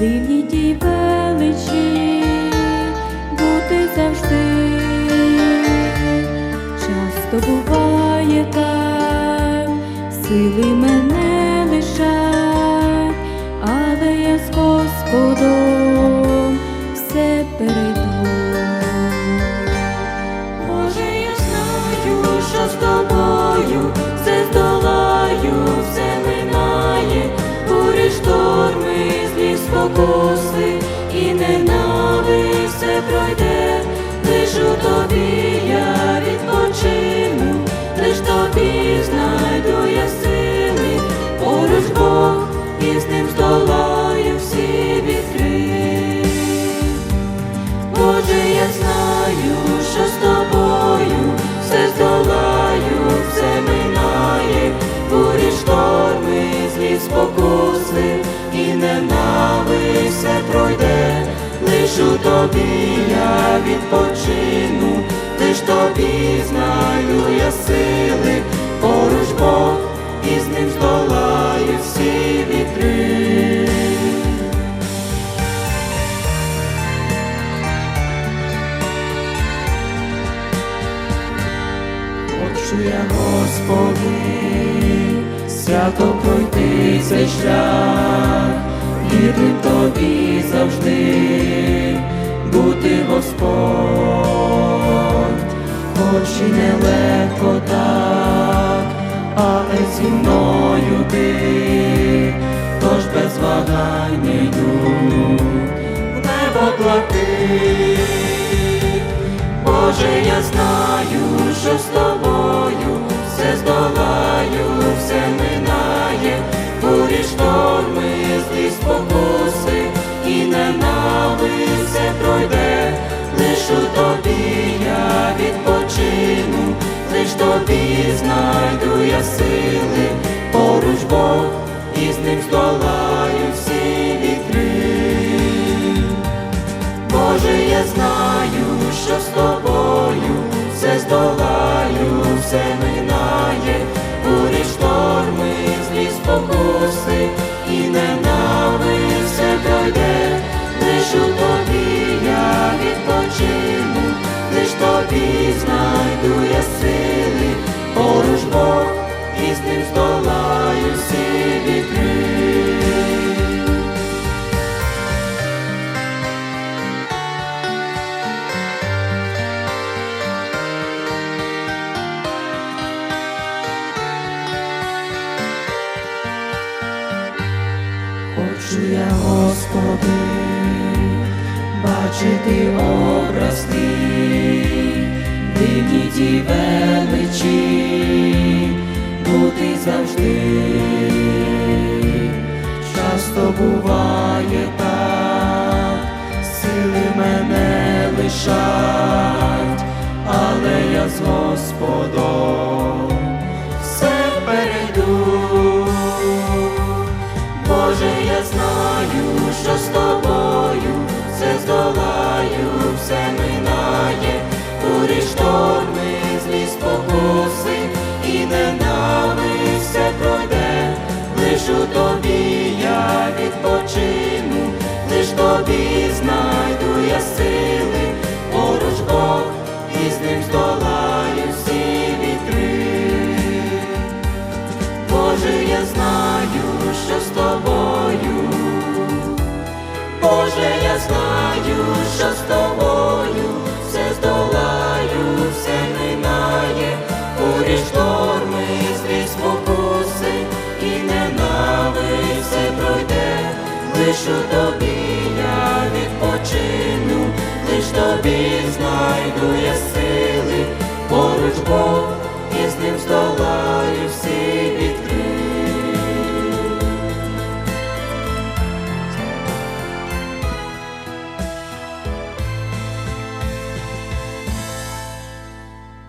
дивній тій величі бути завжди, часто буває так, сили мене лишать, але я з Господом все перейду. Боже, я знаю, що з тобою. Тобі я відпочину, лиш тобі знайду я сили, поруч Бог і з ним здолаю всі вітри. Боже, я знаю, що з тобою все здолаю, все минає, бурі шторми, злі спокуси і ненависть все пройде, лиш у тобі я відпочину, лиш тобі знаю я сили, поруч Бог і з ним здолаю всі вітри. Хочу я, Господи, свято пройти цей шлях, вірним тобі завжди. Бути Господь, хоч і нелегко так, але зі мною ти, тож без вагання йду в небо плати. Боже, я знаю, що з тобою все здолаю, все минає, бурі шторми, злі спокуси і ненависть знайду сили, поруч Бог і з ним здолаю всі вітри. Боже, я знаю, що з тобою все здолаю, все минає, бурі шторми, злі спокуси і ненависть все пройде, лиш у тобі я відпочину, лиш тобі знайду Хочу я, Господи, бачити образ твій, дивні ті величі, бути завжди. Часто буває так, сили мене лишать, але я з Господом здолаю, все минає, бурі шторми, злі спокуси і ненависть все пройде, лиш у тобі я відпочину, лиш тобі знайду я сили, поруч Бог і з ним здолаю знаю, що з тобою все здолаю, все минає, бурі шторми, злі спокуси і ненависть все пройде, лиш у тобі я відпочину, лиш тобі знайду я сили, поруч Бог